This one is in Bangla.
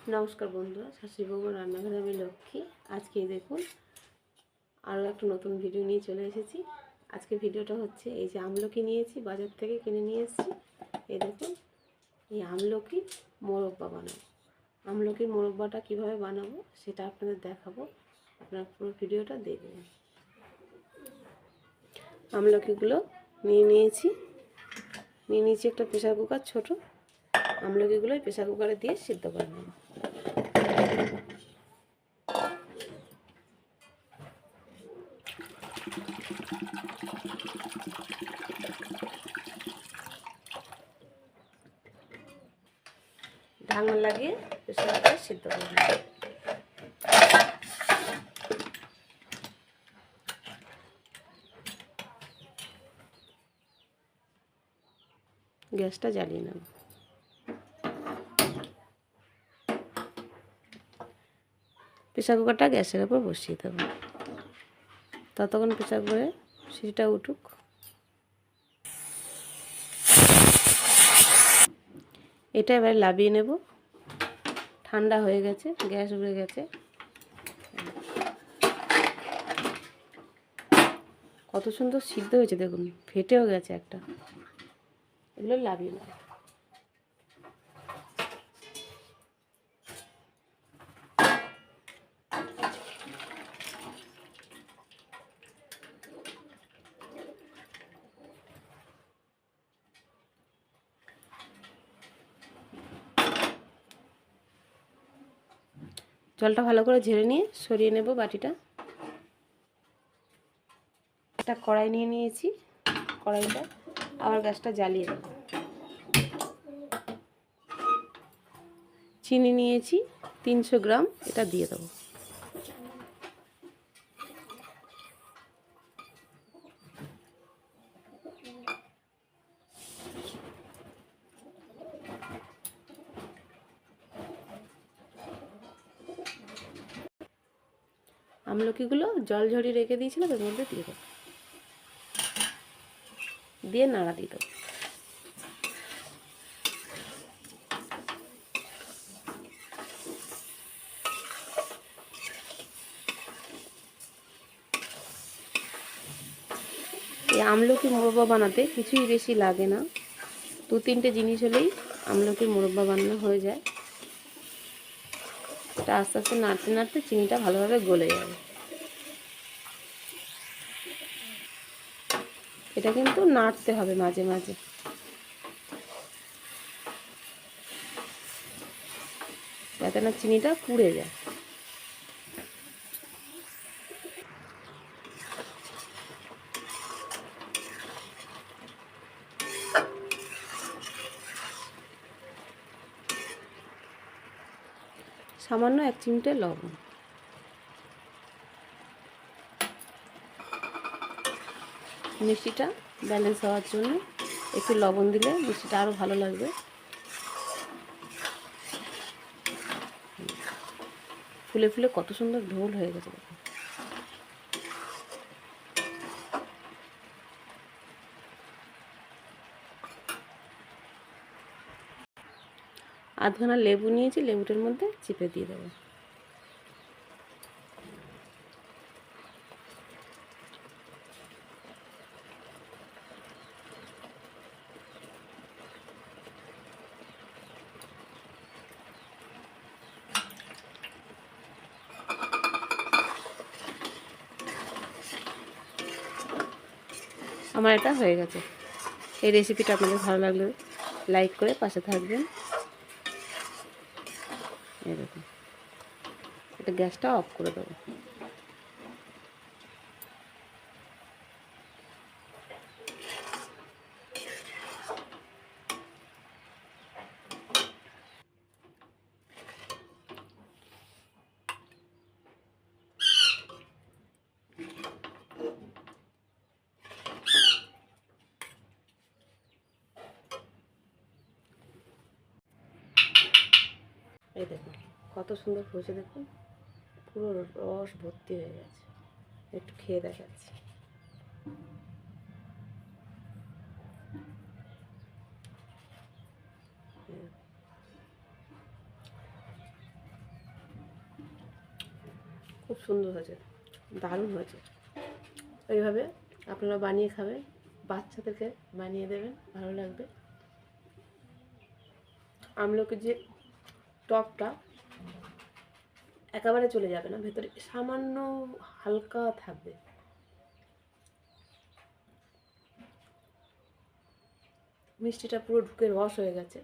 নমস্কার বন্ধুরা শাশুড়িবাবু রান্নাঘরে আমি লক্ষ্মী। আজকে দেখুন, আরও একটা নতুন ভিডিও নিয়ে চলে এসেছি। আজকে ভিডিওটা হচ্ছে এই যে আমলকি নিয়েছি, বাজার থেকে কিনে নিয়ে এসেছি। এই দেখুন, এই আমলকি মোরব্বা বানাবো। আমলকির মোরব্বাটা কীভাবে বানাবো সেটা আপনাদের দেখাবো। আপনারা পুরো ভিডিওটা দেখবেন। আমলকিগুলো নিয়ে নিয়েছি। নিয়ে নিয়েছি একটা প্রেশার কুকার ছোটো। আমলকিগুলো প্রেশার কুকারে দিয়ে সিদ্ধ করে নেব। ঢাকনা লাগিয়ে প্রেশার কুকারে সিদ্ধ করে নেব গ্যাসটা জ্বালিয়ে নেব প্রেশার কুকারটা গ্যাসের উপর বসিয়ে দেবো ততক্ষণ প্রেশার করে সিটিটা উঠুক। এটা এবার লাবিয়ে নেব। ঠান্ডা হয়ে গেছে, গ্যাস উড়ে গেছে। কত সুন্দর সিদ্ধ হয়েছে দেখুন, ফেটেও গেছে একটা। এগুলো লাবিয়ে নেব। জলটা ভালো করে ঝেড়ে নিয়ে সরিয়ে নেব বাটিটা। একটা কড়াই নিয়ে নিয়েছি, কড়াইটা। আবার গ্যাসটা জ্বালিয়ে দেব। চিনি নিয়েছি, তিনশো গ্রাম, এটা দিয়ে দেবো। আমলকিগুলো জল ঝরিয়ে রেখে দিয়েছিলাম, এর মধ্যে দিয়ে দেবো। দিয়ে নাড়া দিয়ে এই আমলকি মোরব্বা বানাতে কিছুই বেশি লাগে না। দু তিনটে জিনিস হলেই আমলকি মোরব্বা বানানো হয়ে যায়। এটা আস্তে আস্তে নাড়তে নাড়তে চিনিটা ভালোভাবে গলে যাবে। এটা কিন্তু নাড়তে হবে মাঝে মাঝে। যাতে না চিনিটা পুড়ে যায়। সামান্য এক চিমটে লবণ। মিষ্টিটা ব্যালেন্স হওয়ার জন্য একটু লবণ দিলে মিষ্টিটা আরও ভালো লাগবে। ফুলে ফুলে কত সুন্দর ঢোল হয়ে গেছে আধখানা লেবু নিয়েছি, লেবুটার মধ্যে চিপে দিয়ে দেবো। আমার এটা হয়ে গেছে। এই রেসিপিটা আপনাদের ভালো লাগলে লাইক করে পাশে থাকবেন। দেখুন এটা গ্যাসটা অফ করে দেবো। এই দেখুন, কত সুন্দর হয়েছে দেখুন। পুরো রস ভর্তি হয়ে গেছে। একটু খেয়ে দেখাচ্ছি। খুব সুন্দর হয়েছে, দারুণ হয়েছে। এইভাবে আপনারা বানিয়ে খাবেন, বাচ্চাদেরকে বানিয়ে দেবেন, ভালো লাগবে। আমলকির যে টপটা একেবারে চলে যাবে না, ভেতরে সামান্য হালকা থাকবে। মিষ্টিটা পুরো ঢুকে রস হয়ে গেছে।